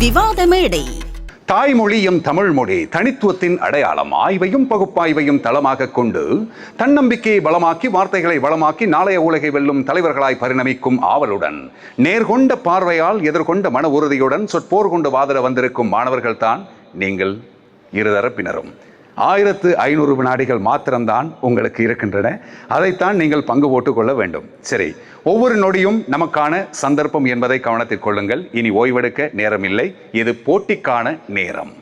விவாத மேடை தாய்மொழி எம் தமிழ் மொழி தனித்துவத்தின் அடையாளம் ஆய்வையும் பகுப்பாய்வையும் தளமாக கொண்டு தன்னம்பிக்கையை பலமாக்கி வார்த்தைகளை வளமாக்கி நாளைய உலகை வெல்லும் தலைவர்களாய் பரிணமிக்கும் ஆவலுடன் நேர்கொண்ட பார்வையால் எதிர்கொண்ட மன உறுதியுடன் சொற்போர் கொண்டு வாதிட வந்திருக்கும் மாணவர்கள்தான் நீங்கள் இருதரப்பினரும். ஆயிரத்து ஐநூறு வினாடிகள் மாத்திரம்தான் உங்களுக்கு இருக்கின்றன. அதைத்தான் நீங்கள் பங்கு போட்டுக் கொள்ள வேண்டும். சரி ஒவ்வொரு நொடியும் நமக்கான சந்தர்ப்பம் என்பதை கவனத்தில் கொள்ளுங்கள். இனி ஓய்வெடுக்க நேரமில்லை. இது போட்டிக்கான நேரம்.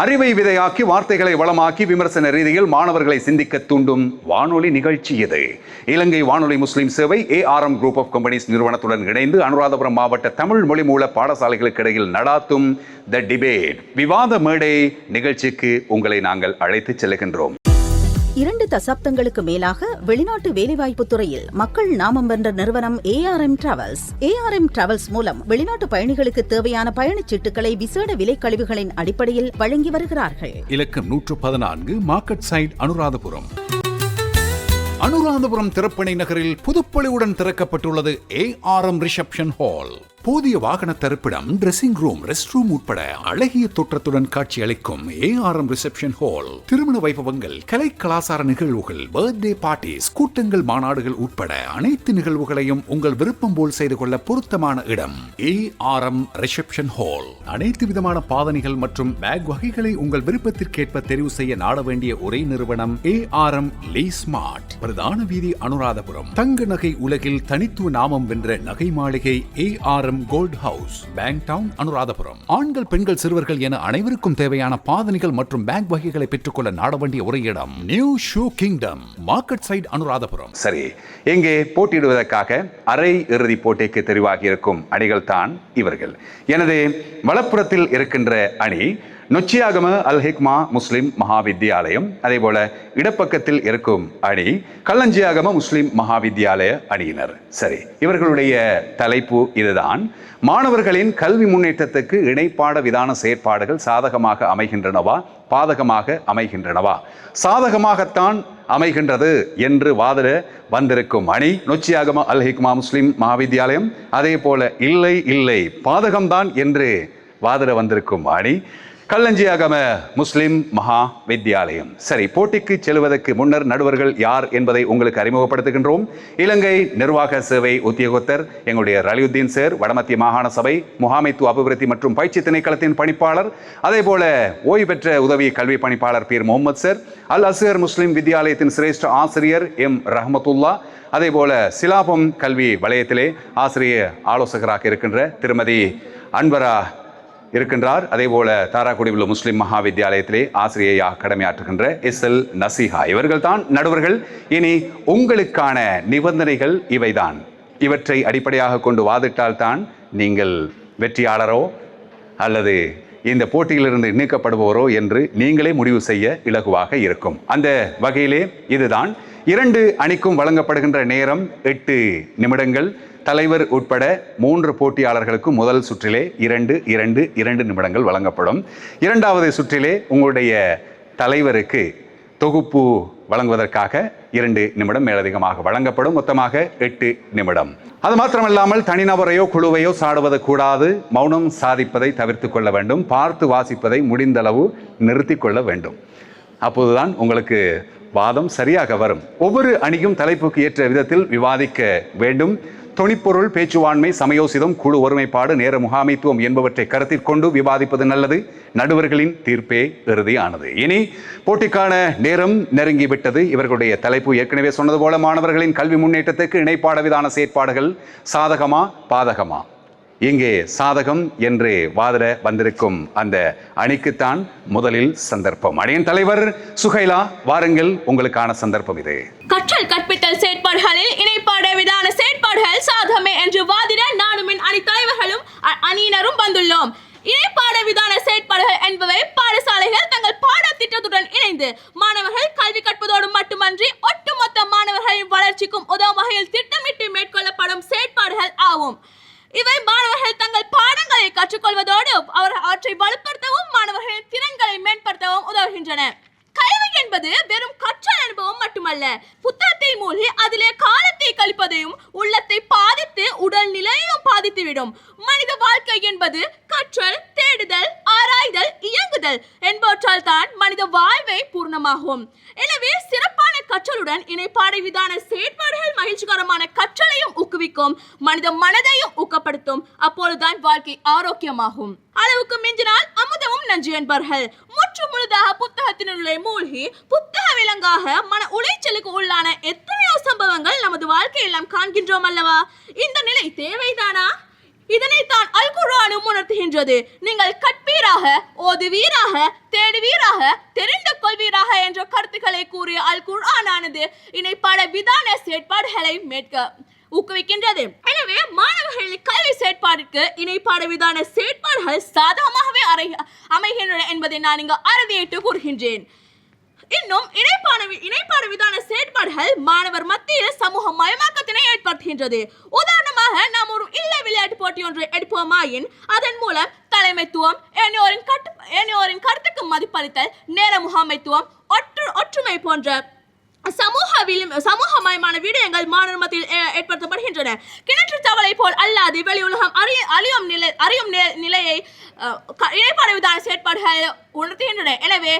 அறிவை விதையாக்கி வார்த்தைகளை வளமாக்கி விமர்சன ரீதியில் மாணவர்களை சிந்திக்க தூண்டும் வானொலி நிகழ்ச்சி இது. இலங்கை வானொலி முஸ்லிம் சேவை ஏஆர்எம் குரூப் ஆஃப் கம்பெனிஸ் நிறுவனத்துடன் இணைந்து அனுராதபுரம் மாவட்ட தமிழ் மொழி மூல பாடசாலைகளுக்கு இடையில் நடாத்தும் த டிபேட் விவாத மேடை நிகழ்ச்சிக்கு உங்களை நாங்கள் அழைத்துச் செல்கின்றோம். இரண்டு தசாப்தங்களுக்கு மேலாக வெளிநாட்டு வேலைவாய்ப்பு துறையில் மக்கள் நாமம் வென்ற நிறுவனம் ஏஆர்எம் டிராவல்ஸ் ஏஆர்எம் டிராவல்ஸ் மூலம் வெளிநாட்டு பயணிகளுக்கு தேவையான பயணச்சீட்டுகளை விசேட விலை கழிவுகளின் அடிப்படையில் வழங்கி வருகிறார்கள். இலக்கம் நூற்று பதினான்கு மார்க்கெட் சைட் அனுராதபுரம். அனுராதபுரம் திறப்பணி நகரில் புதுப்பொலிவுடன் திறக்கப்பட்டுள்ளது ஏஆர்எம் ரிசப்ஷன் ஹால் போதிய வாகன தரிப்பிடம் டிரெஸ்ஸிங் ரூம் ரெஸ்ட் ரூம் உட்பட அழகிய தோற்றத்துடன் காட்சி அளிக்கும் ஏஆர்எம் ரிசப்ஷன் ஹால் திருமண வைபவங்கள் கலை கலாசார நிகழ்வுகள் பர்த்டே பார்ட்டிஸ் கூட்டங்கள் மாநாடுகள் உட்பட அனைத்து நிகழ்வுகளையும் உங்கள் விருப்பம் போல் செய்து கொள்ள பொருத்தமான இடம் ஏஆர்எம் ரிசப்ஷன் ஹால் அனைத்து விதமான பாதனைகள் மற்றும் பேக் வகைகளை உங்கள் விருப்பத்திற்கேற்ப தெரிவு செய்ய நாட வேண்டிய ஒரே நிறுவனம் ஏஆர்எம் லீ ஸ்மார்ட் பிரதான வீதி அனுராதபுரம். தங்க நகை உலகில் தனித்துவ நாமம் வென்ற நகை மாளிகை ARM gold house bank town Anuradhapura ஆண்கள் பெண்கள் சிறுவர்கள் என அனைவருக்கும் தேவையான பாதணிகள் மற்றும் பேங்க் வகைகளை பெற்றுக்கொள்ள நாட வேண்டிய இடம் new shoe kingdom market side Anuradhapura சரி இங்கே போட்டியிடுவதற்காக அரை இறுதி போட்டிக்கு தெரிவாகி இருக்கும் அணிகள் தான் இவர்கள். எனது வலப்புறத்தில் இருக்கின்ற அணி நொச்சியாகம அல் ஹிக்மா முஸ்லிம் மகாவித்யாலயம் அதே போல இடப்பக்கத்தில் இருக்கும் அணி கல்லஞ்சியாகம முஸ்லிம் மகாவித்யாலய அணியினர். சரி இவர்களுடைய தலைப்பு இதுதான். மாணவர்களின் கல்வி முன்னேற்றத்துக்கு இணைப்பாட விதான செயற்பாடுகள் சாதகமாக அமைகின்றனவா? பாதகமாக அமைகின்றனவா? சாதகமாகத்தான் அமைகின்றது என்று வாதிட வந்திருக்கும் அணி நொச்சியாகம அல் ஹிக்மா முஸ்லிம் மகாவித்யாலயம் அதே போல இல்லை இல்லை பாதகம்தான் என்று வாதிட வந்திருக்கும் அணி கல்லஞ்சியாகம முஸ்லிம் மகா வித்யாலயம். சரி போட்டிக்கு செல்வதற்கு முன்னர் நடுவர்கள் யார் என்பதை உங்களுக்கு அறிமுகப்படுத்துகின்றோம். இலங்கை நிர்வாக சேவை உத்தியோகத்தர் எங்களுடைய ரலியுத்தீன் சார் வடமத்திய மாகாண சபை முகாமைத்துவ அபிவிருத்தி மற்றும் பயிற்சி திணைக்களத்தின் பணிப்பாளர் அதே போல ஓய்வு பெற்ற உதவி கல்வி பணிப்பாளர் பீர் முகமது சார் அல் அசர் முஸ்லிம் வித்யாலயத்தின் சிரேஷ்ட ஆசிரியர் எம் ரஹமத்துல்லா அதே போல சிலாபம் கல்வி வலயத்திலே ஆசிரியர் ஆலோசகராக இருக்கின்ற திருமதி அன்பரா இருக்கின்றார். அதே போல தாராக்குடி உள்ள முஸ்லிம் மகா வித்தியாலயத்திலே ஆசிரியையாக கடமையாற்றுகின்ற எஸ் எல் நசிஹா. இவர்கள் தான் நடுவர்கள். இனி உங்களுக்கான நிபந்தனைகள் இவைதான். இவற்றை அடிப்படையாக கொண்டு வாதிட்டால் தான் நீங்கள் வெற்றியாளரோ அல்லது இந்த போட்டியிலிருந்து நீக்கப்படுபவரோ என்று நீங்களே முடிவு செய்ய இலகுவாக இருக்கும். அந்த வகையிலே இதுதான். இரண்டு அணிக்கும் வழங்கப்படுகின்ற நேரம் எட்டு நிமிடங்கள். தலைவர் உட்பட மூன்று போட்டியாளர்களுக்கும் முதல் சுற்றிலே இரண்டு இரண்டு இரண்டு நிமிடங்கள் வழங்கப்படும். இரண்டாவது சுற்றிலே உங்களுடைய தலைவருக்கு தொகுப்பு வழங்குவதற்காக இரண்டு நிமிடம் மேலதிகமாக வழங்கப்படும். மொத்தமாக எட்டு நிமிடம். அது மாத்திரமல்லாமல் தனிநபரையோ குழுவையோ சாடுவது கூடாது. மௌனம் சாதிப்பதை தவிர்த்து கொள்ள வேண்டும். பார்த்து வாசிப்பதை முடிந்தளவு நிறுத்தி கொள்ள வேண்டும். அப்போதுதான் உங்களுக்கு வாதம் சரியாக வரும். ஒவ்வொரு அணியும் தலைப்புக்கு ஏற்ற விதத்தில் விவாதிக்க வேண்டும். தொனிப்பொருள் பேச்சுவாண்மை சமயோசிதம் குழு ஒருமைப்பாடு நேர முகாமைத்துவம் என்பவற்றை கருத்தில் கொண்டு விவாதிப்பது நல்லது. நடுவர்களின் தீர்ப்பே இறுதியானது. இனி போட்டிக்கான நேரம் நெருங்கிவிட்டது. இவர்களுடைய தலைப்பு ஏற்கனவே சொன்னது போல மாணவர்களின் கல்வி முன்னேற்றத்துக்கு இணைப்பாட விதான செயற்பாடுகள் சாதகமா பாதகமா? இங்கே சாதகம் என்று வாதிட வந்திருக்கும் அந்த அணிக்குத்தான் முதலில் சந்தர்ப்பம். அணியின் தலைவர் சுகைலா வாருங்கள் உங்களுக்கான சந்தர்ப்பம் இது. கற்றல் கற்பித்தல் செயற்பாடுகளில் இணைப்பாட விதான செயற்பாடுகள் சாதகமே என்று வாதிட நானும் என் அணி தலைவர்களும் அணியினரும் வந்துள்ளோம். இணைப்பாட விதான செயற்பாடுகள் என்பவை பாடசாலைகள் தங்கள் பாடத்திட்டத்துடன் இணைந்து மாணவர்கள் கல்வி கற்பதோடு மட்டுமன்றி ஒட்டுமொத்த மாணவர்களின் வளர்ச்சிக்கும் உதவும் வகையில் திட்டமிட்டு மேற்கொள்ளப்படும் செயற்பாடுகள் ஆகும் இவை மாணவர்கள் தங்கள் பாடங்களை கற்றுக்கொள்வதோடு அவர் அவற்றை வலுப்படுத்தவும் மாணவர்களின் திறன்களை மேம்படுத்தவும் உதவுகின்றன. கல்வி என்பது வெறும் கற்றல் அனுபவம் மட்டுமல்ல. புத்தகத்தை மூழ்கி அதிலே காலத்தை கழிப்பதையும் உள்ளத்தை பாதித்து உடல் நிலையையும் பாதித்துவிடும். மனித வாழ்க்கை என்பது கற்றல் தேடுதல் ஆராய்தல் இயங்குதல் என்பவற்றால் தான் மனித வாழ்வை பூர்ணமாகும். எனவே சிறப்பான கற்றலுடன் இணைப்பாடை விதான செயற்பாடுகள் மகிழ்ச்சிகரமான கற்றலையும் ஊக்குவிக்கும் மனித மனதையும் ஊக்கப்படுத்தும். அப்பொழுதுதான் வாழ்க்கை ஆரோக்கியமாகும். அளவுக்கு மிஞ்சினால் அமுதமும் நஞ்சு என்பார்கள். முற்று முழுதாக புத்தகத்தினுள்ளே மூழ்கி புத்தக விலங்காக மன உளைச்சலுக்கு உள்ளான எத்தனையோ சம்பவங்கள் நமது வாழ்க்கையில் நாம் காண்கின்றோம் அல்லவா? இந்த நிலை தேவைதானா? இதனைத்தான் அல் குரானும் உணர்த்துகின்றது. நீங்கள் கற்பீராக ஓதுவீராக தேடுவீராக தெரிந்து கொள்வீராக என்ற கருத்துக்களை கூறிய அல் குர்ஆனானது இணைப்பாட விதான செயற்பாடுகளை மேற்க ஊக்குவிக்கின்றது. எனவே மாணவர்களின் கல்வி செயற்பாட்டிற்கு இணைப்பாட விதான செயற்பாடுகள் சாதகமாகவே அறை அமைகின்றன என்பதை நான் இங்கு அறுதியிட்டு கூறுகின்றேன். இன்னும் இணைப்பான இணைப்பாடு விதான செயற்பாடுகள் மாணவர் மத்தியில் சமூக மயமாக்கத்தினை ஏற்படுத்துகின்றது. உதாரணமாக நாம் ஒரு இல்ல விளையாட்டு போட்டி ஒன்று எடுப்போமாயின் அதன் மூலம் தலைமைத்துவம் ஏனையோரின் கட்டு ஏனையோரின் கருத்துக்கு மதிப்பளித்தல் நேர முகாமைத்துவம் ஒற்று ஒற்றுமை போன்ற சமூக விளிம் சமூகமயமான விடயங்கள் மாணவர் மத்தியில் ஏற்படுத்தப்படுகின்றன. கிணற்று தவளை போல் அல்லாது வெளி உலகம் அறிய அறியும் நிலை அறியும் நிலையை இணைப்பாடு விதான செயற்பாடுகள் உணர்த்துகின்றன. எனவே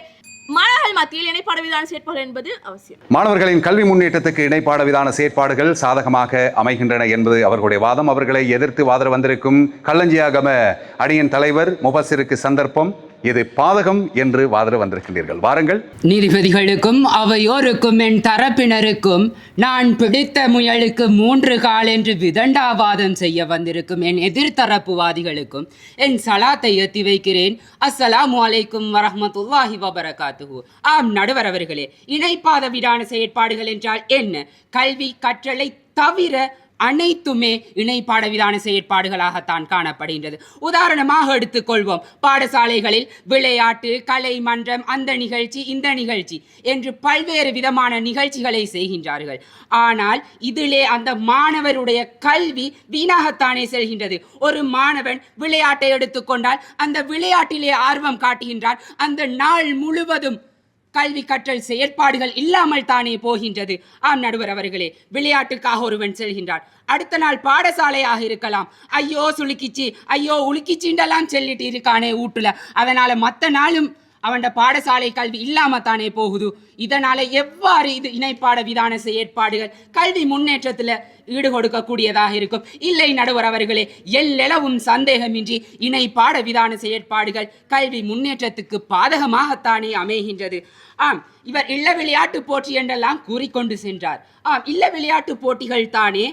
மாணவர்கள் மத்தியில் இணைப்பாடு விதான செயற்பாடு என்பது அவசியம். மாணவர்களின் கல்வி முன்னேற்றத்துக்கு இணைப்பாட விதான செயற்பாடுகள் சாதகமாக அமைகின்றன என்பது அவர்களுடைய வாதம். அவர்களை எதிர்த்து வாதர வந்திருக்கும் கல்லஞ்சியாகம அணியின் தலைவர் முபசிருக்கு சந்தர்ப்பம். இது பாதகம் என்று வாதிட வந்திருக்கின்றீர்கள். வாருங்கள். நீதிபதிகளுக்கும் அவையோருக்கும் என் தரப்பினருக்கும் நான் பிடித்த முயலுக்கு மூன்று கால் என்று விதண்டாவாதம் செய்ய வந்திருக்கும் என் எதிர்த்தரப்புவாதிகளுக்கும் என் சலாத்தை எத்தி வைக்கிறேன். அஸ்ஸலாமு அலைக்கும் வரஹ்மத்துல்லாஹி வபரகாத்துஹு. ஆம் நடுவர் அவர்களே இணைப்பாத விடான செயற்பாடுகள் என்றால் என்ன? கல்வி கற்றலை தவிர அனைத்துமே இணை பாடவிதான செயற்பாடுகளாகத்தான் காணப்படுகின்றது. உதாரணமாக எடுத்துக்கொள்வோம். பாடசாலைகளில் விளையாட்டு கலை மன்றம் அந்த நிகழ்ச்சி இந்த நிகழ்ச்சி என்று பல்வேறு விதமான நிகழ்ச்சிகளை செய்கின்றார்கள். ஆனால் இதிலே அந்த மாணவருடைய கல்வி வீணாகத்தானே செல்கின்றது. ஒரு மாணவன் விளையாட்டை எடுத்துக்கொண்டால் அந்த விளையாட்டிலே ஆர்வம் காட்டுகின்றான். அந்த நாள் முழுவதும் கல்வி கற்றல் செயற்பாடுகள் இல்லாமல் தானே போகின்றது. ஆம் நடுவர் அவர்களே விளையாட்டுக்காக ஒருவன் செல்கின்றான். அடுத்த நாள் பாடசாலையாக இருக்கலாம். ஐயோ சுளுக்கிச்சு ஐயோ உலுக்கிச்சிண்டெல்லாம் சொல்லிட்டு இருக்கானே வீட்டுல அதனால மற்ற நாளும் அவன் பாடசாலை கல்வி இல்லாம தானே போகுது. இதனால எவ்வாறு இது இணைப்பாட விதான செயற்பாடுகள் கல்வி முன்னேற்றத்துல ஈடு கொடுக்கக்கூடியதாக இருக்கும். இல்லை நடுவர் அவர்களே எல்லளவும் சந்தேகமின்றி இணைப்பாட விதான செயற்பாடுகள் கல்வி முன்னேற்றத்துக்கு பாதகமாகத்தானே அமைகின்றது. ஆம் இவர் இல்ல விளையாட்டு போட்டி என்றெல்லாம் கூறிக்கொண்டு சென்றார். ஆம் இல்ல விளையாட்டு போட்டிகள் தானே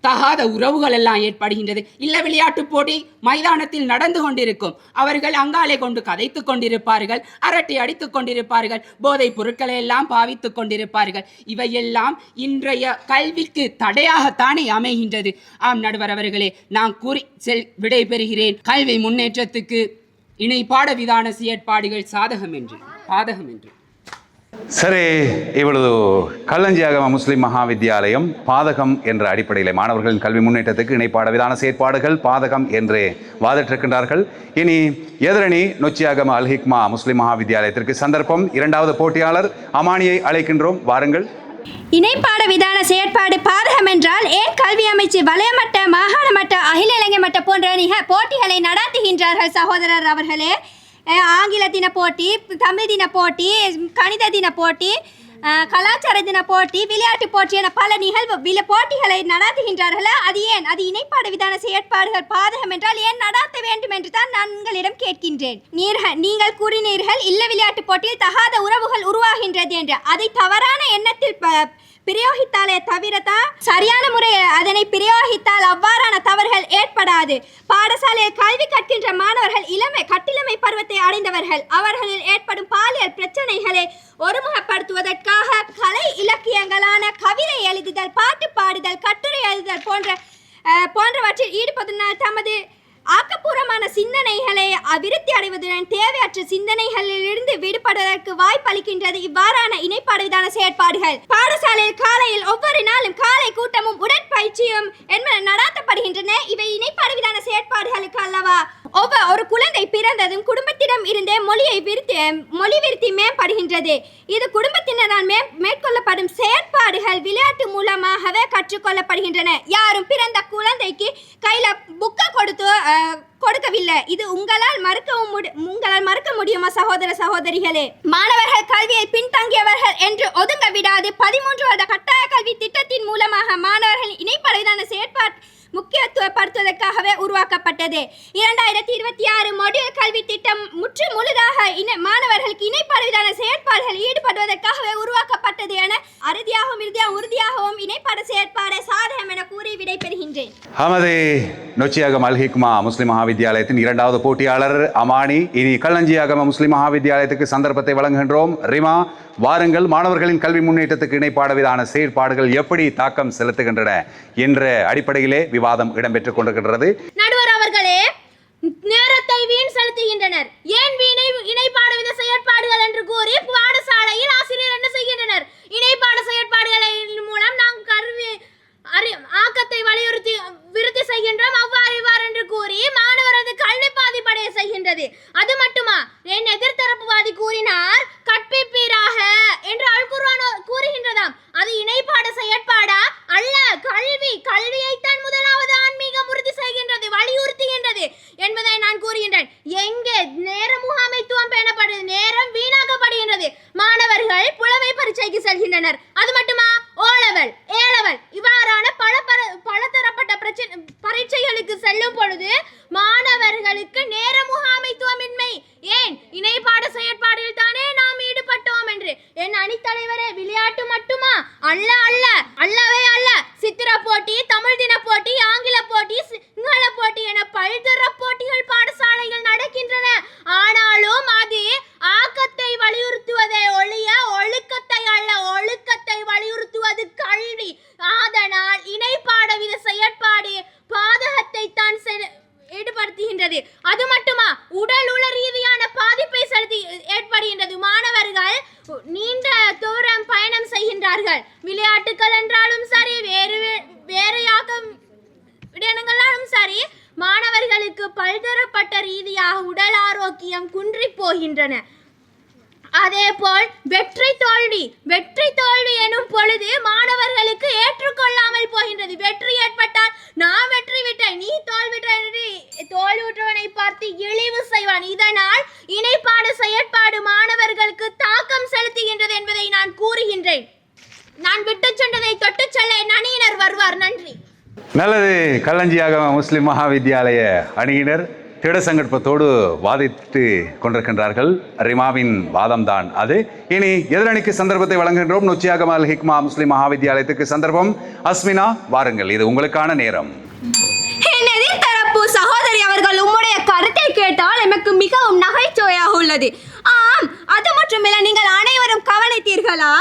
தகாத உறவுகள் எல்லாம் ஏற்படுகின்றது. இல்ல விளையாட்டு போட்டி மைதானத்தில் நடந்து கொண்டிருக்கும். அவர்கள் அங்காலே கொண்டு கதைத்துக் கொண்டிருப்பார்கள் அரட்டை அடித்துக் கொண்டிருப்பார்கள் போதைப் பொருட்களை எல்லாம் பாவித்துக் கொண்டிருப்பார்கள். இவையெல்லாம் இன்றைய கல்விக்கு தடையாகத்தானே அமைகின்றது. ஆம் நடுவர் அவர்களே நான் கூறி செல் விடைபெறுகிறேன். கல்வி முன்னேற்றத்துக்கு இணைப்பாட விதான செயற்பாடுகள் சாதகம் என்று பாதகம் என்று சரி இவ்வளவு கல்லஞ்சியாகம முஸ்லிம் மகாவித்யாலயம் பாதகம் என்ற அடிப்படையில் மாணவர்களின் கல்வி முன்னேற்றத்துக்கு இணைப்பாட விதான செயற்பாடுகள் பாதகம் என்று வாதிட்டிருக்கின்றார்கள். இனி எதிரணி நொச்சியாகம அல்ஹிக்மா முஸ்லிம் மகாவித்யாலயத்திற்கு சந்தர்ப்பம். இரண்டாவது போட்டியாளர் அமானியை அழைக்கின்றோம். வாருங்கள். இணைப்பாட விதான செயற்பாடு பாதகம் என்றால் ஏன் கல்வி அமைச்சு வலயமட்ட மாகாண மட்ட அகில இலங்கை மட்ட போன்ற போட்டிகளை நடாத்துகின்றார்கள் சகோதரர் அவர்களே? ஆங்கில தின போட்டி தமிழ் தின போட்டி கணித தின போட்டி கலாச்சார தின போட்டி விளையாட்டு போட்டி என பல நிகழ்வு வில போட்டிகளை நடாத்துகின்றார்களா? அது ஏன்? அது இணைப்பாடு விதான செயற்பாடுகள் பாதகம் என்றால் ஏன் நடாத்த வேண்டும் என்று தான் நான் உங்களிடம் கேட்கின்றேன். நீர்கள் நீங்கள் கூறினீர்கள் இல்ல விளையாட்டு போட்டியில் தகாத உறவுகள் உருவாகின்றது என்று. அதை தவறான எண்ணத்தில் ப- பிரயோகித்தாலே தவிர தான் சரியான முறையில் அதனை பிரயோகித்தால் அவ்வாறான தவறுகள் ஏற்படாது. பாடசாலையில் கல்வி கற்கின்ற மாணவர்கள் இளமை கட்டிலமை பருவத்தை அடைந்தவர்கள் அவர்களில் ஏற்படும் பாலியல் பிரச்சனைகளை ஒருமுகப்படுத்துவதற்காக கலை இலக்கியங்களான கவிதை எழுதுதல் பாட்டு பாடுதல் கட்டுரை எழுதுதல் போன்ற போன்றவற்றில் ஈடுபடுவதனால் தமது ஆக்கப்பூர்வமான சிந்தனைகளை அபிவிருத்தி அடைவதுடன் தேவையற்ற சிந்தனைகளிலிருந்து விடுபடுவதற்கு வாய்ப்பளிக்கின்றது. இவ்வாறான இணைப்பாடுதான செயற்பாடுகள். பாடசாலையில் காலையில் ஒவ்வொரு நாளும் காலை கூட்டமும் உடற்பயிற்சியும் என்பன நடாத்தப்படுகின்றன. இவை இணைப்பாடுவிதான செயற்பாடுகளுக்கு அல்லவா? ஒவ்வொரு ஒரு குழந்தை பிறந்ததும் குடும்பத்திடம் இருந்தே மொழியை விருத்தி மொழி விருத்தி மேம்படுகின்றது. இது குடும்பத்தினரால் மே மேற்கொள்ளப்படும் செயற்பாடுகள் விளையாட்டு மூலமாகவே கற்றுக்கொள்ளப்படுகின்றன. யாரும் பிறந்த குழந்தைக்கு கையில புக்கை கொடுத்து கொடுக்கவில்லை. இது உங்களால் மறுக்கவும் முடி- உங்களால் மறுக்க முடியுமா சகோதர சகோதரிகளே? மாணவர்கள் கல்வியை பின்தங்கியவர்கள் என்று ஒதுங்க விடாது. பதிமூன்று வருட கட்டாய கல்வி திட்டத்தின் மூலமாக மாணவர்கள் இணைப்படைதான செயற்பாட்டு முக்கியத்துவப்படுத்துவதற்காகவே உருவாக்கப்பட்டது. இரண்டாயிரத்தி இருபத்தி ஆறு மொடியல் கல்வி திட்டம் முற்று முழுதாக இணை மாணவர்களுக்கு இணைப்பாடுவதான செயற்பாடுகள் ஈடுபடுவதற்காகவே உருவாக்கப்பட்டது என அறுதியாகவும் இறுதியாக உறுதியாகவும் இணைப்பாடு செயற்பாடு சாதகம் என கூறி விடைபெறுகின்றேன். அமது நொச்சியாகம் அல் முஸ்லிம் மகாவித்யாலயத்தின் இரண்டாவது போட்டியாளர் அமானி. இனி கல்லஞ்சியாகம முஸ்லிம் மகாவித்யாலயத்துக்கு சந்தர்ப்பத்தை வழங்குகின்றோம். ரிமா வாருங்கள் மாணவர்களின் கல்வி முன்னேற்றத்துக்கு இணைப்பாடுவதான செயற்பாடுகள் எப்படி தாக்கம் செலுத்துகின்றன என்ற அடிப்படையிலே விவாதம் இடம்பெற்றுக் கொண்டிருக்கின்றது. நடுவர் அவர்களே நேரத்தை வீண் செலுத்துகின்றனர். ஏன் வீணை இணைப்பாடு வித செயற்பாடுகள் என்று கூறி பாடசாலையில் ஆசிரியர் என்ன செய்கின்றனர்? இணைப்பாடு செயற்பாடுகளின் மூலம் நாம் கருவி அறி ஆக்கத்தை வலியுறுத்தி விருத்தி செய்கின்றோம். அவ்வாறு இவ்வாறு என்று கூறி மாணவரது கல்வி பாதிப்படைய செய்கின்றது. அது மட்டுமா? என் எதிர்த்தரப்புவாதி கூறினார் கற்பிப்பீராக என்று அல் கூறுகின்றதாம். அது இணைப்பாடு செயற்பாடா? அல்ல கல்வி கல்வியைத்தான் முதலாவது ஆன்மீகம் உறுதி செய்கின்றது வலியுறுத்துகின்றது என்பதை நான் கூறுகின்றேன். எங்கே? நேர முகாமைத்துவம் பேணப்படுது நேரம் வீணாக்கப்படுகின்றது. மாணவர்கள் புலமை பரீட்சைக்கு செல்கின்றனர். அது மட்டுமா ஓ லெவல் ஏ லெவல் இவ்வாறான பல பர- பலதரப்பட்ட பிரச்சனை பரீட்சைகளுக்கு செல்லும் பொழுது மாணவர்களுக்கு நேர முகாமைத்துவமின்மை ஏன் இணைப்பாடு செயற்பாடில் தானே நாம் ஈடுபட்டோம் என்று என் அணித்தலைவரே விளையாட்டு மட்டுமா அல்ல அல்ல அல்லவே அல்ல சித்திர போட்டி தமிழ் தின போட்டி ஆங்கில போட்டி சிங்கள போட்டி என பல்தர போட்டிகள் பாடசாலைகள் நடக்கின்றன ஆனாலும் அது ஆக்கத்தை வலியுறுத்துவதை ஒழிய ஒழுக்கத்தை அல்ல ஒழுக்கத்தை வலியுறுத்துவது கல்வி ஆதனால் இணைப்பாடவித செயற்பாடு பாதகத்தை தான் செ- ஈடுபடுத்துகின்றது அது மட்டுமா உடல் உள ரீதியான பாதிப்பை செலுத்தி ஏற்படுகின்றது மாணவர்கள் நீண்ட தூரம் பயணம் செய்கின்றார்கள் விளையாட்டுகள் என்றாலும் சரி வேறு வே- வேறு யாக்கம் விடயங்களாலும் சரி மாணவர்களுக்கு பல்தரப்பட்ட ரீதியாக உடல் ஆரோக்கியம் குன்றி போகின்றன. அதேபோல் வெற்றி தோல்வி வெற்றி தோல்வி எனும் பொழுது மாணவர்களுக்கு ஏற்றுக்கொள்ளாமல் போகின்றது. வெற்றி ஏற்பட்டால் நான் வெற்றி விட்டேன் நீ தோல்விட்ட என்று தோல்வியுற்றவனை பார்த்து இழிவு செய்வான். இதனால் இணைப்பாடு செயற்பாடு மாணவர்களுக்கு தாக்கம் செலுத்துகின்றது என்பதை நான் கூறுகின்றேன். நான் விட்டுச் சென்றதை தொட்டுச் செல்ல என் அணியினர் வருவார். நன்றி. நல்லது கல்லஞ்சியாகம முஸ்லிம் மகாவித்யாலய அணியினர் திட சங்கற்பத்தோடு வாதிட்டு கொண்டிருக்கின்றார்கள். ரிமாவின் வாதம்தான் அது. இனி எதிரணிக்கு சந்தர்ப்பத்தை வழங்குகின்றோம். நொச்சியாகம அல் ஹிக்மா முஸ்லிம் மகாவித்யாலயத்துக்கு சந்தர்ப்பம். அஸ்மினா வாருங்கள் இது உங்களுக்கான நேரம். எதிர்த்தரப்பு சகோதரி அவர்கள் உம்முடைய கருத்தை கேட்டால் எமக்கு மிகவும் நகைச்சுவையாக உள்ளது. ஆம் அது மட்டுமில்ல நீங்கள் அனைவரும் கவனித்தீர்களா?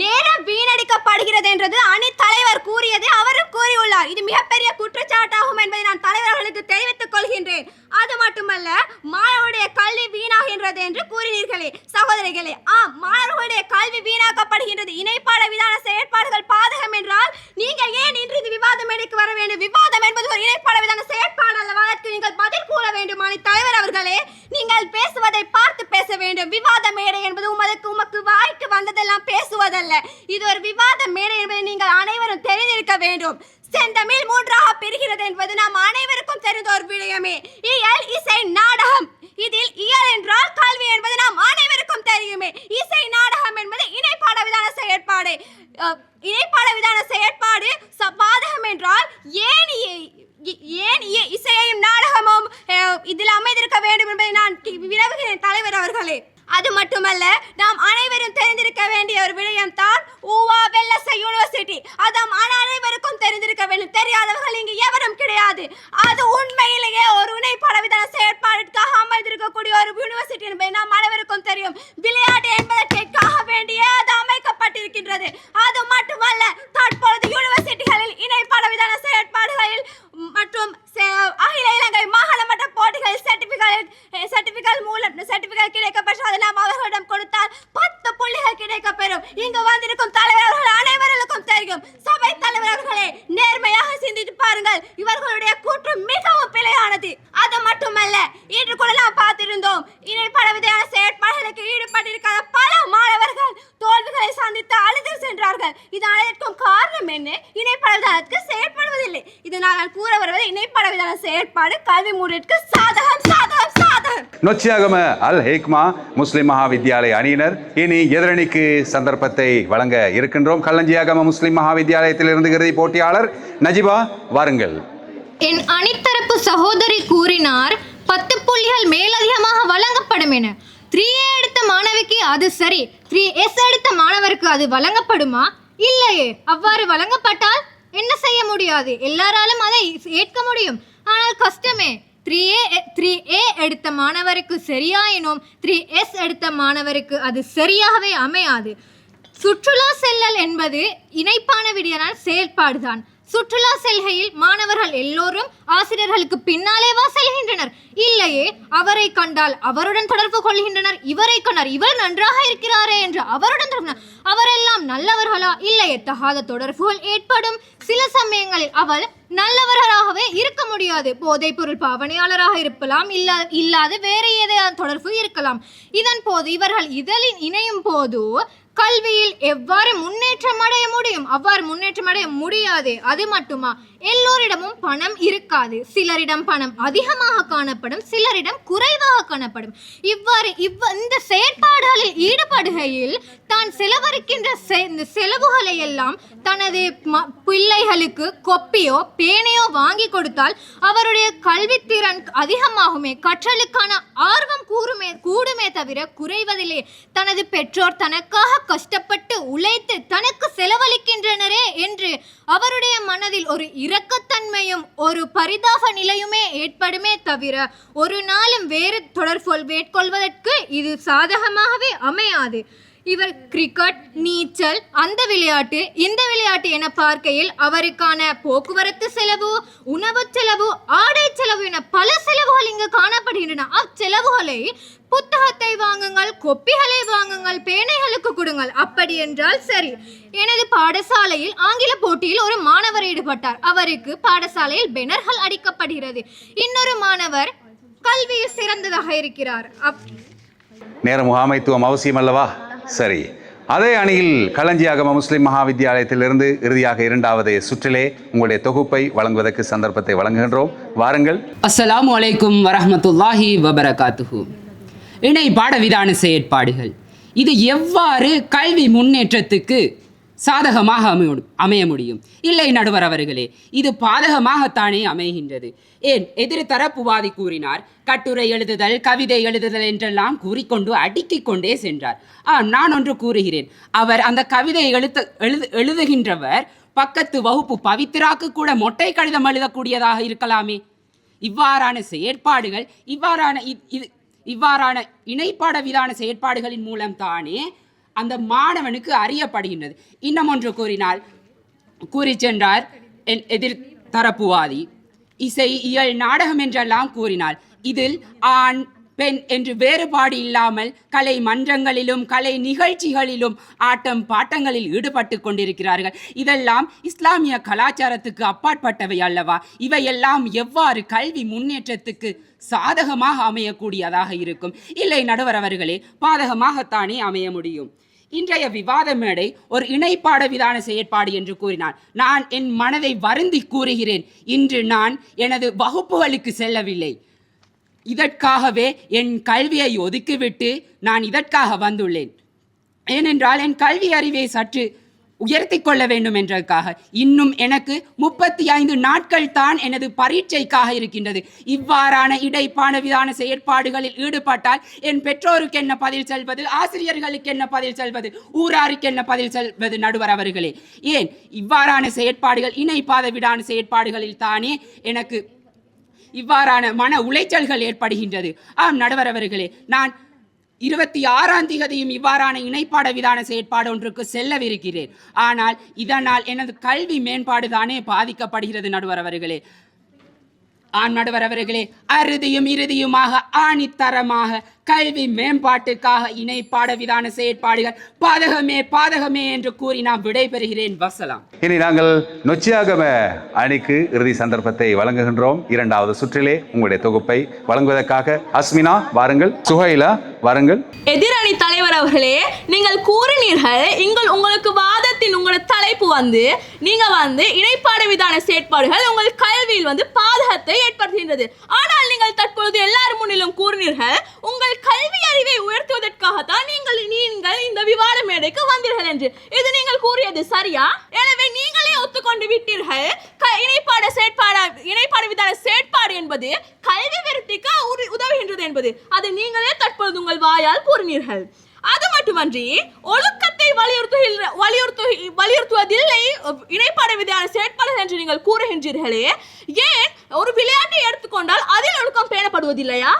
நேரம் வீணடிக்கப்படுகிறது என்றது அணி தலைவர் கூறியது அவரும் கூறியுள்ளார். இது மிகப்பெரிய குற்றச்சாட்டாகும் என்பதை நான் தலைவர்களுக்கு தெரிவித்துக் கொள்கின்றேன். அது மட்டுமல்ல மாணவருடைய கல்வி வீணாகின்றது என்று கூறினீர்களே. சகோதரிகளே ஆம் மாணவர்களுடைய கல்வி வீணாக்கப்படுகின்றது. இணைப்பாட விதான செயற்பாடுகள் பாதகம் என்றால் நீங்கள் ஏன் இன்று இது விவாதம் எடுக்க வர வேண்டும்? விவாதம் என்பது ஒரு இணைப்பாட விதான செயற்பாடு அல்லவா அதற்கு நீங்கள் பதில் கூற வேண்டும். அணி தலைவர் அவர்களே நீங்கள் பேசுவதை பார்த்து பேச வேண்டும். விவாத மேடை என்பது உமதுக்கு உமக்கு வாய்க்கு வந்ததெல்லாம் பேசுவதல்ல. இது ஒரு விவாத மேடை என்பதை நீங்கள் அனைவரும் தெரிந்திருக்க வேண்டும். செந்தமிழ் மூன்றாக பிரிகிறது என்பது நாம் அனைவருக்கும் தெரிந்த ஒரு விடயமே. இயல் இசை நாடகம். இதில் இயல் என்றால் கல்வி என்பது நாம் அனைவருக்கும் தெரியுமே. இசை நாடகம் என்பது இணைப்பாட விதான செயற்பாடு. இணைப்பாட விதான செயற்பாடு சபாதகம் பாதகம் என்றால் ஏன் ஏன் இ- இசையையும் நாடகமும் இதில் அமைந்திருக்க வேண்டும் என்பதை நான் வினவுகிறேன் தலைவர் அவர்களே. அது மட்டுமல்ல நாம் அனைவரும் தெரிந்திருக்க வேண்டிய ஒரு விடயம் தான் ஊவா வெல்லசை யூனிவர்சிட்டி. அது அனைவருக்கும் தெரிந்திருக்க வேண்டும். தெரியாதவர்கள் இங்கு எவரும் கிடையாது. அது உண்மையிலேயே ஒரு இணைப்பாட பலவிதான செயற்பாடுக்காக அமைந்திருக்கக்கூடிய ஒரு யூனிவர்சிட்டி என்பதை நாம் அனைவருக்கும் தெரியும். விளையாட்டு என்பதற்காக வேண்டிய அது அமைக்கப்பட்டிருக்கின்றது. அது மட்டுமல்ல தற்பொழுது யூனிவர்சிட்டிகளில் இணைப்பட செயற்பாடுகளில் மற்றும் செ- அகில இலங்கை மாகாண மட்ட போட்டிகளில் சர்டிபிகேட் சர்டிபிகேட் மூலம் சர்டிபிகேட் கிடைக்கப்பெற்று அதை நாம் அவர்களிடம் கொடுத்தால் பத்து புள்ளிகள் கிடைக்கப்பெறும் இங்கு வந்திருக்கும் தலைவர்கள் அனைவருக்கும் தெரியும் சபை தலைவர்களே நேர்மையாக சிந்தித்து பாருங்கள் இவர்களுடைய கூற்று மிகவும் பிழையானது அது மட்டுமல்ல இன்று கூட நாம் பார்த்திருந்தோம் இணைப்பட விதையான செயற்பாடுகளுக்கு ஈடுபட்டிருக்காத பல மாணவர்கள் தோல்விகளை சந்தித்து அழுது சென்ற வருகின்றார்கள் இதனால் இதற்கும் காரணம் என்ன இணைப்பாட விதானத்துக்கு செயற்படுவதில்லை இது நாங்கள் கூற வருவது இணைப்பாட விதான செயற்பாடு கல்வி முறைக்கு சாதகம் சாதகம் பச்சியாகம அல் ஹேக்மா முஸ்லிம் மகாவித்யாலய அணியினர் இனி எதிரணிக்கு சந்தர்ப்பத்தை வழங்க இருக்கின்றோம். கல்லஞ்சியாகம முஸ்லிம் மகாவித்யாலயத்திலிருந்து இறுதி போட்டியாளர் நஜிபா வாருங்கள். என் அணித்தரப்பு சகோதரி கூறினார் பத்து புள்ளிகள் மேலதிகமாக வழங்கப்படும் என. த்ரீ ஏ எடுத்த மாணவிக்கு அது சரி. த்ரீ எஸ் எடுத்த மாணவருக்கு அது வழங்கப்படுமா? இல்லையே. அவ்வாறு வழங்கப்பட்டால் என்ன செய்ய முடியாது? எல்லாராலும் அதை ஏற்க முடியும். ஆனால் கஷ்டமே. த்ரீ ஏ த்ரீ ஏ எடுத்த மாணவருக்கு சரியாயினும் த்ரீ எஸ் எடுத்த மாணவருக்கு அது சரியாகவே அமையாது. சுற்றுலா செல்லல் என்பது இணைப்பான விடியனால் செயல்பாடுதான். சுற்றுலா செல்கையில் மாணவர்கள் எல்லோரும் ஆசிரியர்களுக்கு பின்னாலேவா செல்கின்றனர். இல்லையே அவரை கண்டால் அவருடன் தொடர்பு கொள்கின்றனர். இவரை கண்டார் இவர் நன்றாக இருக்கிறாரே என்று அவருடன் தொடர்பு அவரெல்லாம் நல்லவர்களா? இல்லையே தகாத தொடர்புகள் ஏற்படும். சில சமயங்களில் அவள் நல்லவர்களாகவே இருக்க முடியாது. போதைப் பொருள் பாவனையாளராக இருக்கலாம் இல்லா இல்லாத வேறு ஏதாவது தொடர்பு இருக்கலாம். இதன் போது இவர்கள் இதழில் இணையும் போது கல்வியில் எவ்வாறு முன்னேற்றம் அடைய முடியும்? அவ்வாறு முன்னேற்றம் அடைய முடியாது அது மட்டுமா? எல்லோரிடமும் பணம் இருக்காது. சிலரிடம் பணம் அதிகமாக காணப்படும் சிலரிடம் குறைவாக காணப்படும். இவ்வாறு இவ் இந்த செயற்பாடுகளில் ஈடுபடுகையில் தான் செலவழிக்கின்ற செ- இந்த செலவுகளை எல்லாம் தனது ம- பிள்ளைகளுக்கு கொப்பியோ பேனையோ வாங்கி கொடுத்தால் அவருடைய கல்வித்திறன் அதிகமாகுமே. கற்றலுக்கான ஆர்வம் கூறுமே கூடுமே தவிர குறைவதிலே தனது பெற்றோர் தனக்காக கஷ்டப்பட்டு உழைத்து தனக்கு செலவழிக்கின்றனரே என்று அவருடைய மனதில் ஒரு இரக்கத்தன்மையும் ஒரு பரிதாப நிலையுமே ஏற்படுமே தவிர ஒரு நாளும் வேறு தொடர்போல் மேற்கொள்வதற்கு இது சாதகமாகவே அமையாது. இவர் கிரிக்கெட் நீச்சல் அந்த விளையாட்டு இந்த விளையாட்டு என பார்க்கையில் அவருக்கான போக்குவரத்து செலவு உணவு செலவு ஆடை செலவு என பல செலவுகள் இங்கு காணப்படுகின்றன. அச்செலவுகளை புத்தகத்தை வாங்குங்கள் கொப்பிகளை வாங்குங்கள் பேனைகளுக்கு கொடுங்கள். அப்படி என்றால் சரி. எனது பாடசாலையில் ஆங்கில போட்டியில் ஒரு மாணவர் ஈடுபட்டார். அவருக்கு பாடசாலையில் பெனர்கள் அடிக்கப்படுகிறது. இன்னொரு மாணவர் கல்வியில் சிறந்ததாக இருக்கிறார். அப் நேர முகாமைத்துவம் அவசியம் அல்லவா சரி. அதே அணியில் களஞ்சியாகம முஸ்லிம் மகாவித்யாலயத்திலிருந்து இறுதியாக இரண்டாவது சுற்றிலே உங்களுடைய தொகுப்பை வழங்குவதற்கு சந்தர்ப்பத்தை வழங்குகின்றோம். வாருங்கள். அஸ்ஸலாமு அலைக்கும் வரஹ்மத்துல்லாஹி வபரகாத்துஹு. இணை பாடவிதான செயற்பாடுகள். இது எவ்வாறு கல்வி முன்னேற்றத்துக்கு சாதகமாக அமைய அமைய முடியும். இல்லை நடுவர் அவர்களே இது பாதகமாகத்தானே அமைகின்றது. ஏன் எதிர் தரப்புவாதி கூறினார் கட்டுரை எழுதுதல் கவிதை எழுதுதல் என்றெல்லாம் கூறிக்கொண்டு அடுக்கிக் கொண்டே சென்றார். ஆ நான் ஒன்று கூறுகிறேன். அவர் அந்த கவிதை எழுத்து எழுது எழுதுகின்றவர் பக்கத்து வகுப்பு பவித்ராக்கு கூட மொட்டை கடிதம் எழுதக்கூடியதாக இருக்கலாமே. இவ்வாறான செயற்பாடுகள் இவ்வாறான இ- இவ்வாறான இணைப்பாட விதான செயற்பாடுகளின் மூலம் தானே அந்த மாணவனுக்கு அறியப்படுகின்றது. இன்னும் ஒன்று கூறினால் கூறி சென்றார் என் எதிர் தரப்புவாதி. இசை இயல் நாடகம் என்றெல்லாம் கூறினார் இதில் ஆண் பெண் என்று வேறுபாடு இல்லாமல் கலை மன்றங்களிலும் கலை நிகழ்ச்சிகளிலும் ஆட்டம் பாட்டங்களில் ஈடுபட்டு கொண்டிருக்கிறார்கள். இதெல்லாம் இஸ்லாமிய கலாச்சாரத்துக்கு அப்பாற்பட்டவை அல்லவா? இவையெல்லாம் எவ்வாறு கல்வி முன்னேற்றத்துக்கு சாதகமாக அமையக்கூடியதாக இருக்கும்? இல்லை நடுவர் அவர்களே பாதகமாகத்தானே அமைய முடியும்? இன்றைய விவாத மேடை ஒரு இணைப்பாட விதான செயற்பாடு என்று கூறினார். நான் என் மனதை வருந்தி கூறுகிறேன். இன்று நான் எனது வகுப்புகளுக்கு செல்லவில்லை. இதற்காகவே என் கல்வியை ஒதுக்கிவிட்டு நான் இதற்காக வந்துள்ளேன். ஏனென்றால் என் கல்வி அறிவை சற்று உயர்த்தி கொள்ள வேண்டும் என்றதுக்காக இன்னும் எனக்கு முப்பத்தி ஐந்து நாட்கள் தான் எனது பரீட்சைக்காக இருக்கின்றது. இவ்வாறான இடைப்பான விதான செயற்பாடுகளில் ஈடுபட்டால் என் பெற்றோருக்கு என்ன பதில் செல்வது ஆசிரியர்களுக்கு என்ன பதில் செல்வது ஊராருக்கு என்ன பதில் செல்வது நடுவர் அவர்களே. ஏன்? இவ்வாறான செயற்பாடுகள் இணைப்பாத விடான செயற்பாடுகளில் தானே எனக்கு இவ்வாறான மன உளைச்சல்கள் ஏற்படுகின்றது. ஆம் நடுவர் அவர்களே நான் இருபத்தி ஆறாம் திகதியும் இவ்வாறான இணைப்பாட விதான செயற்பாடு ஒன்றுக்கு செல்லவிருக்கிறேன். ஆனால் இதனால் எனது கல்வி மேம்பாடு தானே பாதிக்கப்படுகிறது நடுவர் அவர்களே. ஆண் நடுவர் அவர்களே அறுதியும் இறுதியுமாக ஆணித்தரமாக கல்வி மேம்பாட்டுக்காக இணைப்பாட விதான செயற்பாடுகள் பாதகமே பாதகமே என்று கூறி நான் விடைபெறுகிறேன். வசலாம். இனி நாங்கள் நொச்சியாகம அணிக்கு இறுதி சந்தர்ப்பத்தை வழங்குகின்றோம். இரண்டாவது சுற்றிலே உங்களுடைய தொகுப்பை வழங்குவதற்காக அஸ்மினா வாருங்கள். சுஹைலா வரங்கள். எதிரணி தலைவர் அவர்களே நீங்கள் கூறினீர்கள் எங்கள் உங்களுக்கு வாதத்தின் உங்களோட தலைப்பு வந்து நீங்க வந்து இணைப்பாடு விதான செயற்பாடுகள் உங்கள் கல்வியில் வந்து பாதகத்தை ஏற்படுத்துகின்றது. ஆனால் நீங்கள் தற்பொழுது எல்லார் முன்னிலும் கூறினீர்கள் உங்கள் கல்வி அறிவை உயர்த்துவதற்காகத்தான் நீங்கள் நீங்கள் இந்த விவாத மேடைக்கு வந்தீர்கள் என்று. இது நீங்கள் கூறியது சரியா? எனவே நீங்களே ஒத்துக்கொண்டு விட்டீர்கள் க- இணைப்பாட செயற்பாடு இணைப்பாடு விதான செயற்பாடு என்பது கல்வி விருத்திக்கு உதவுகின்றது என்பது. அதை நீங்களே தற்பொழுது உங்கள் வாயால் கூறினீர்கள். அது மட்டுமன்றி ஒழுக்கத்தை வலியுறுத்துகின்ற வலியுறுத்து வலியுறுத்துவதில்லை. இணைப்பாடு விதையான செயற்பாடுகள் என்று நீங்கள் கூறுகின்றீர்களே ஏன் ஒரு விளையாட்டை எடுத்துக்கொண்டால் அதில் ஒழுக்கம் பேணப்படுவதில்லையா?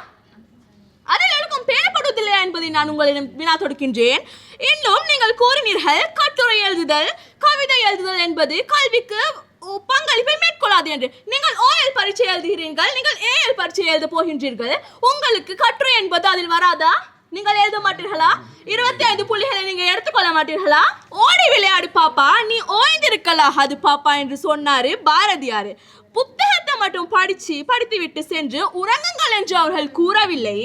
அதில் ஒழுக்கம் பேணப்படுவதில்லையா என்பதை நான் உங்களிடம் வினா தொடுக்கின்றேன். இன்னும் நீங்கள் கூறினீர்கள் கட்டுரை எழுதுதல் கவிதை எழுதுதல் என்பது கல்விக்கு பங்களிப்பை மேற்கொள்ளாது என்று. நீங்கள் ஓஎல் பரீட்சை எழுதுகிறீர்கள் நீங்கள் ஏஎல் பரீட்சை எழுத போகின்றீர்கள். உங்களுக்கு கட்டுரை என்பது அதில் வராதா? நீங்கள் எழுத மாட்டீர்களா? இருபத்தி ஐந்து புள்ளிகளை நீங்க எடுத்துக்கொள்ள மாட்டீர்களா? ஓடி விளையாடு பாப்பா. நீ ஓய்ந்திருக்கலாகாது பாப்பா என்று சொன்னாரு பாரதியார். புத்தகத்தை மட்டும் படிச்சு படித்து விட்டு சென்று உறங்குங்கள் என்று அவர்கள் கூறவில்லை.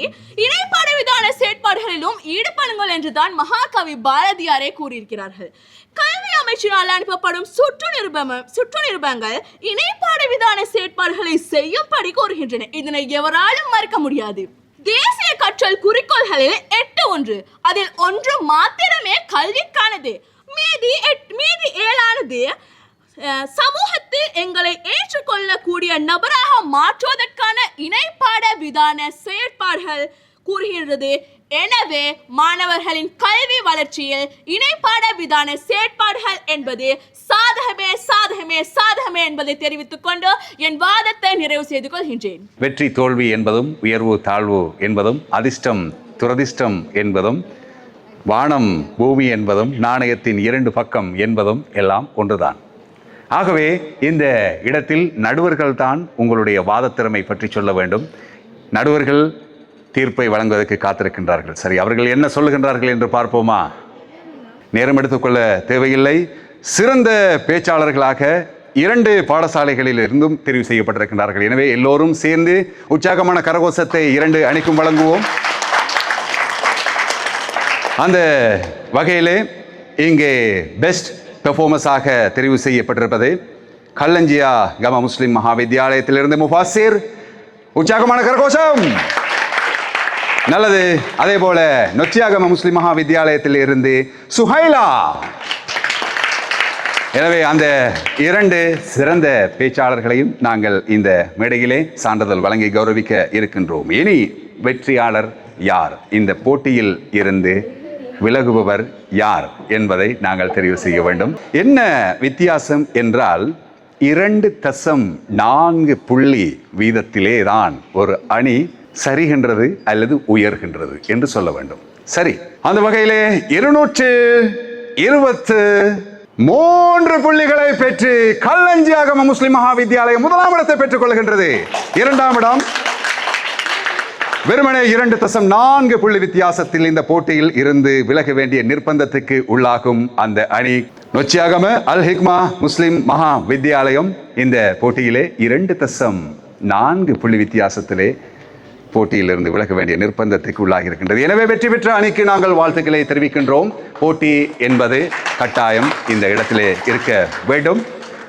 இணைப்பாடு விதான செயற்பாடுகளிலும் ஈடுபடுங்கள் என்று தான் மகாகவி பாரதியாரே கூறியிருக்கிறார்கள். கல்வி அமைச்சினால் அனுப்பப்படும் சுற்று நிருபம் சுற்று நிருபங்கள் இணைப்பாடு விதான செயற்பாடுகளை செய்யும்படி கூறுகின்றன. இதனை எவராலும் மறுக்க முடியாது. தேச கற்றல் குறிக்கோள்களில் எட்டு ஒன்று. அதில் ஒன்று மாத்திரமே கல்விக்கானது. மீதி எட்- மீதி ஏழானது சமூகத்தில் எங்களை ஏற்றுக்கொள்ளக்கூடிய நபராக மாற்றுவதற்கான இணைப்பாட விதான செயற்பாடுகள் கூறுகின்றது. எனவே மாணவர்களின் கல்வி வளர்ச்சியில் இணைப்பாட விதான செயற்பாடுகள் என்பது சாதகமே சாதகமே சாதகமே என்பதை தெரிவித்துக் கொண்டு என் வாதத்தை நிறைவு செய்து கொள்கின்றேன். வெற்றி தோல்வி என்பதும் உயர்வு தாழ்வு என்பதும் அதிர்ஷ்டம் துரதிர்ஷ்டம் என்பதும் வானம் பூமி என்பதும் நாணயத்தின் இரண்டு பக்கம் என்பதும் எல்லாம் ஒன்றுதான். ஆகவே இந்த இடத்தில் நடுவர்கள் தான் உங்களுடைய வாதத்திறமை பற்றி சொல்ல வேண்டும். நடுவர்கள் தீர்ப்பை வழங்குவதற்கு காத்திருக்கின்றார்கள். சரி அவர்கள் என்ன சொல்லுகின்றார்கள் என்று பார்ப்போமா? நேரம் எடுத்துக்கொள்ள தேவையில்லை. சிறந்த பேச்சாளர்களாக இரண்டு பாடசாலைகளில் இருந்தும் தெரிவு செய்யப்பட்டிருக்கின்றார்கள். எனவே எல்லோரும் சேர்ந்து உற்சாகமான கரகோஷத்தை இரண்டு அணிக்கும் வழங்குவோம். அந்த வகையிலே இங்கே பெஸ்ட் பெர்ஃபார்மன்ஸாக தெரிவு செய்யப்பட்டிருப்பது கல்லஞ்சியா கம முஸ்லிம் மகாவித்யாலயத்திலிருந்து முஃபாசிர். உற்சாகமான கரகோஷம்! நல்லது. அதே போல நொச்சியாகம முஸ்லிம் மகா வித்தியாலயத்தில் இருந்து சுஹைலா. எனவே அந்த இரண்டு சிறந்த பேச்சாளர்களையும் நாங்கள் இந்த மேடையிலே சான்றிதழ் வழங்கி கௌரவிக்க இருக்கின்றோம். இனி வெற்றியாளர் யார்? இந்த போட்டியில் இருந்து விலகுபவர் யார் என்பதை நாங்கள் தெரிவு செய்ய வேண்டும். என்ன வித்தியாசம் என்றால் இரண்டு தசம் நான்கு புள்ளி வீதத்திலே தான் ஒரு அணி சரிகின்றது அல்லது உயர்கின்றது என்று சொல்ல வேண்டும். சரி அந்த வகையிலே இருநூற்று இருபத்து மூன்று புள்ளிகளை பெற்று கல்லஞ்சியாகம முஸ்லிம் மகா வித்தியாலயம் முதலாம் இடத்தை பெற்றுக் கொள்கின்றது. இரண்டாம் இடம் வெறுமனே இரண்டு தசம் நான்கு புள்ளி வித்தியாசத்தில் இந்த போட்டியில் இருந்து விலக வேண்டிய நிர்பந்தத்துக்கு உள்ளாகும் அந்த அணி. நொச்சியாகம அல் ஹிக்மா முஸ்லிம் மகா வித்தியாலயம் இந்த போட்டியிலே இரண்டு தசம் நான்கு புள்ளி வித்தியாசத்திலே போட்டியிலிருந்து விலக வேண்டிய நிர்பந்தத்துக்கு உள்ளாகி இருக்கின்றது எனவே வெற்றி பெற்ற அணிக்கு நாங்கள் வாழ்த்துக்களை தெரிவிக்கின்றோம். போட்டி என்பது கட்டாயம் இந்த இடத்திலே இருக்க வேண்டும்.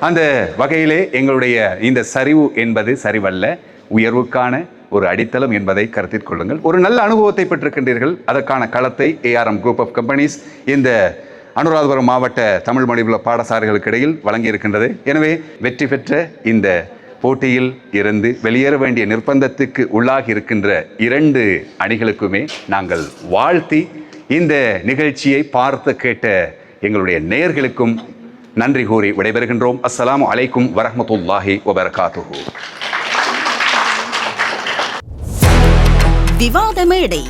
அந்த வகையிலே எங்களுடைய இந்த சரிவு என்பது சரிவல்ல. உயர்வுக்கான ஒரு அடித்தளம் என்பதை கருத்தில் கொள்ளுங்கள். ஒரு நல்ல அனுபவத்தை பெற்றிருக்கின்றீர்கள். அதற்கான களத்தை ஏஆர்எம் குரூப் ஆஃப் கம்பெனிஸ் இந்த அனுராதபுரம் மாவட்ட தமிழ் மொழிபுல பாடசாலைகளுக்கு இடையில் வழங்கியிருக்கின்றது. எனவே வெற்றி பெற்ற இந்த போட்டியில் இருந்து வெளியேற வேண்டிய நிர்பந்தத்துக்கு உள்ளாகி இருக்கின்ற இரண்டு அணிகளுக்குமே நாங்கள் வாழ்த்தி இந்த நிகழ்ச்சியை பார்த்து கேட்ட எங்களுடைய நேயர்களுக்கும் நன்றி கூறி விடைபெறுகின்றோம். அஸ்லாம் அலைக்கும் வரமத்துல்லாஹி வபர்காத்து விவாதமேடை